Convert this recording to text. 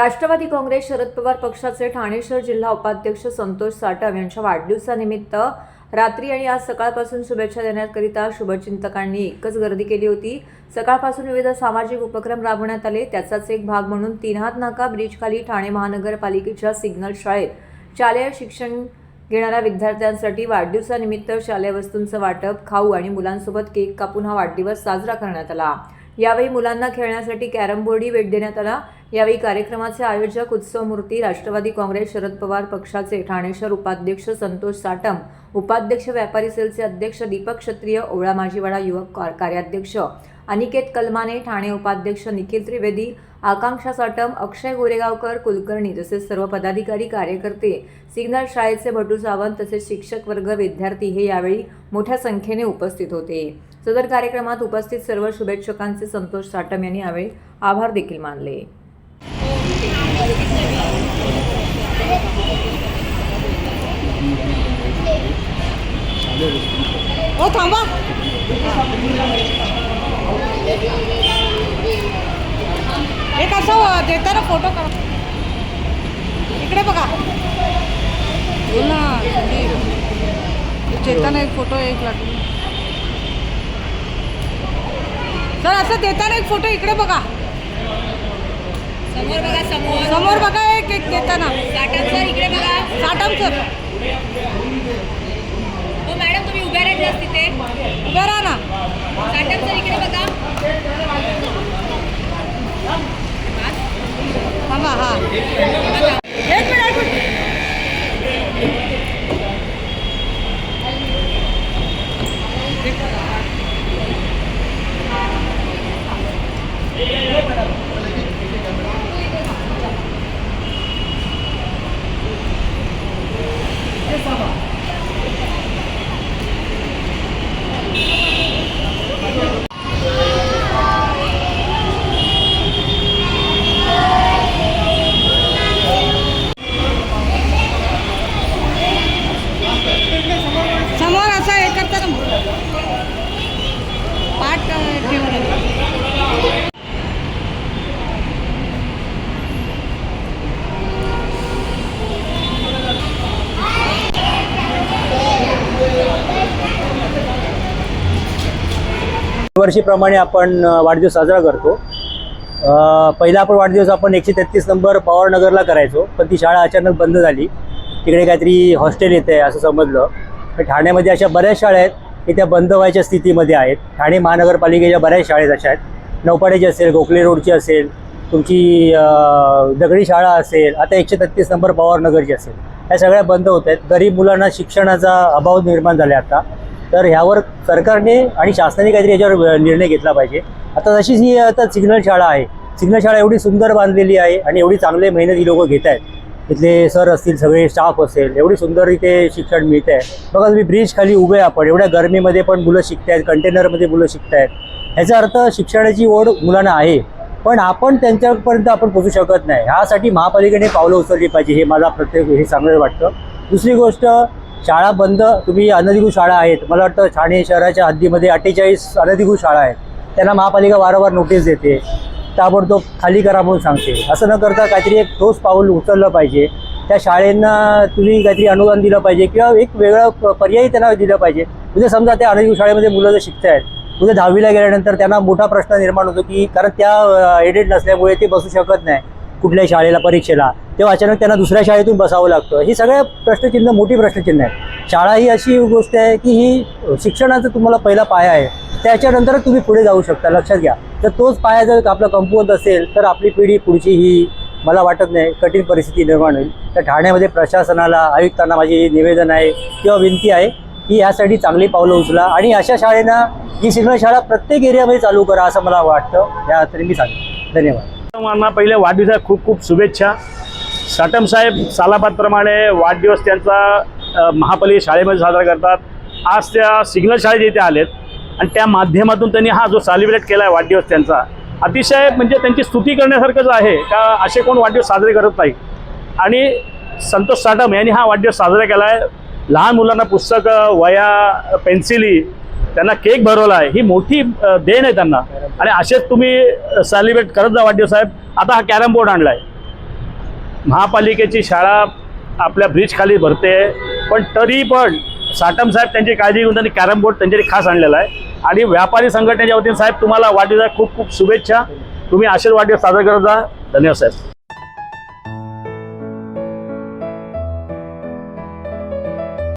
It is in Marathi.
राष्ट्रवादी काँग्रेस शरद पवार पक्षाचे ठाणे शहर जिल्हा उपाध्यक्ष संतोष साटव यांच्या वाढदिवसानिमित्त रात्री आणि आज सकाळपासून शुभेच्छा देण्याकरिता शुभचिंतकांनी एकच गर्दी केली होती. सकाळपासून विविध सामाजिक उपक्रम राबवण्यात आले. त्याचाच एक भाग म्हणून तीनहात नाका ब्रिजखाली ठाणे महानगरपालिकेच्या सिग्नल शाळेत शालेय शिक्षण घेणाऱ्या विद्यार्थ्यांसाठी वाढदिवसानिमित्त शालेय वस्तूंचं वाटप खाऊ आणि मुलांसोबत केक कापून हा वाढदिवस साजरा करण्यात आला. यावेळी मुलांना खेळण्यासाठी कॅरम बोर्डही भेट देण्यात आला. यावेळी कार्यक्रमाचे आयोजक उत्सव मूर्ती राष्ट्रवादी काँग्रेस शरद पवार पक्षाचे ठाणे शहर उपाध्यक्ष संतोष साटम उपाध्यक्ष व्यापारी सेलचे अध्यक्ष दीपक क्षत्रिय ओवळा माजीवाडा युवक कार- कार्याध्यक्ष अनिकेत कलमाने ठाणे उपाध्यक्ष निखिल त्रिवेदी आकांक्षा साटम अक्षय गोरेगावकर कुलकर्णी तसेच सर्व पदाधिकारी कार्यकर्ते सिग्नल शाळेचे भटू सावंत तसेच शिक्षक वर्ग विद्यार्थी हे यावेळी मोठ्या संख्येने उपस्थित होते. सदर कार्यक्रमात उपस्थित सर्व शुभेच्छकांचे संतोष साटम यांनी यावेळी आभार देखील मानले. हो थांबा. हे कसं हो? देताना फोटो काढ. इकडे बघा. बोल ना देताना एक फोटो एक लागून सर असं देताना एक फोटो इकडे बघा. समोर बघा समोर. समोर बघा एक एक देताना साटम सर इकडे बघा. सर हो मॅडम तुम्ही उभ्या राहायचे तिथे. उभे राहा ना. साटम सर इकडे बघा. थांबा हा एक मिनिट एक मिनिट समोर असं हे करतात पाठ ठेवलं. वर्षीप्रमाणे आपण वाढदिवस साजरा करतो. पहिला आपण वाढदिवस आपण एकशे तेहतीस नंबर पवारनगरला करायचो पण ती शाळा अचानक बंद झाली. तिकडे काहीतरी हॉस्टेल येते असं समजलं. ठाण्यामध्ये अशा बऱ्याच शाळा आहेत हे त्या बंद व्हायच्या स्थितीमध्ये आहेत. ठाणे महानगरपालिकेच्या बऱ्याच शाळेत अशा आहेत. नौपाड्याची असेल गोखले रोडची असेल तुमची दगडी शाळा असेल आता एकशे तेहतीस नंबर पवारनगरची असेल. ह्या सगळ्या बंद होत आहेत. गरीब मुलांना शिक्षणाचा अभाव निर्माण झाला आता. तर ह्यावर सरकारने आणि शासनाने काहीतरी याच्यावर निर्णय घेतला पाहिजे. आता तशीच ही आता सिग्नल शाळा आहे. सिग्नल शाळा एवढी सुंदर बांधलेली आहे आणि एवढी चांगले मेहनत ही लोक घेत आहेत तिथले सर असतील सगळे स्टाफ असेल एवढी सुंदर इथे शिक्षण मिळत आहे बघा तुम्ही ब्रिज खाली उभे आपण एवढ्या गरमीमध्ये पण मुलं शिकतायत कंटेनरमध्ये मुलं शिकतायत. ह्याचा अर्थ शिक्षणाची ओढ मुलांना आहे पण आपण त्यांच्यापर्यंत आपण पोचू शकत नाही. ह्यासाठी महापालिकेने पावलं उचलली पाहिजे हे मला प्रत्येक हे चांगलं वाटतं. दुसरी गोष्ट शाळा बंद तुम्ही अनधिकृत शाळा आहेत. मला वाटतं ठाणे शहराच्या हद्दीमध्ये अठ्ठेचाळीस अनधिकृत शाळा आहेत. त्यांना महापालिका वारंवार नोटीस देते. ताबडतोब खाली करा म्हणून सांगते. असं न करता काहीतरी एक ठोस पाऊल उचललं पाहिजे. त्या शाळेंना तुम्ही काहीतरी अनुदान दिलं पाहिजे किंवा एक वेगळं पर्यायी त्यांना दिलं पाहिजे. म्हणजे समजा त्या अनुजीव शाळेमध्ये मुलं जर आहेत उद्या दहावीला गेल्यानंतर त्यांना मोठा प्रश्न निर्माण होतो की कारण त्या एडेड नसल्यामुळे ते बसू शकत नाही कुठल्याही शाळेला परीक्षेला. तेव्हा अचानक त्यांना दुसऱ्या शाळेतून बसावं लागतं. ही सगळ्या प्रश्नचिन्ह मोठी प्रश्नचिन्ह आहेत. शाळा ही अशी गोष्ट आहे की ही शिक्षणाचा तुम्हाला पहिला पाया आहे. त्याच्यानंतर तुम्ही पुढे जाऊ शकता लक्षात घ्या. तर तोच पाया जर आपला कमकुवत असेल तर आपली पिढी पुढची ही मला वाटत नाही कठीण परिस्थिती निर्माण होईल. तर ठाण्यामध्ये प्रशासनाला आयुक्तांना माझी निवेदन आहे किंवा विनंती आहे की यासाठी चांगली पावलं उचला आणि अशा शाळेनं ही सिग्नल शाळा प्रत्येक एरियामध्ये चालू करा असं मला वाटतं. या तरी मी सांगेन. धन्यवाद. सर्वांना पहिले वाढदिवसाच्या खूप खूप शुभेच्छा. साटम साहेब सालाबादप्रमाणे वाढदिवस त्यांचा महापालिका शाळेमध्ये साजरा करतात. आज त्या सिग्नल शाळेत इथे आलेत. आणि त्या माध्यमातून त्यांनी हा जो सेलिब्रेट केला आहे वाढदिवस त्यांचा अतिशय म्हणजे त्यांची स्तुती करण्यासारखंच आहे का असे कोण वाढदिवस साजरे करत नाही आणि संतोष साटम यांनी हा वाढदिवस साजरा केला आहे लहान मुलांना पुस्तकं वया पेन्सिली त्यांना केक भरवला आहे ही मोठी देण आहे त्यांना. आणि असेच तुम्ही सेलिब्रेट करत जा वाढदिवस साहेब. आता हा कॅरम बोर्ड आणला आहे महापालिकेची शाळा आपल्या ब्रिजखाली भरते. पण तरी पण साटम साहेब त्यांची काळजी घेऊन त्यांनी कॅरम बोर्ड त्यांच्यासाठी खास आणलेला आहे. आणि व्यापारी संघटनेच्या वतीने साहेब तुम्हाला वाढदिवसा खूप खूप शुभेच्छा. तुम्ही आशीर्वाद सादर साजरा करत जा. धन्यवाद साहेब.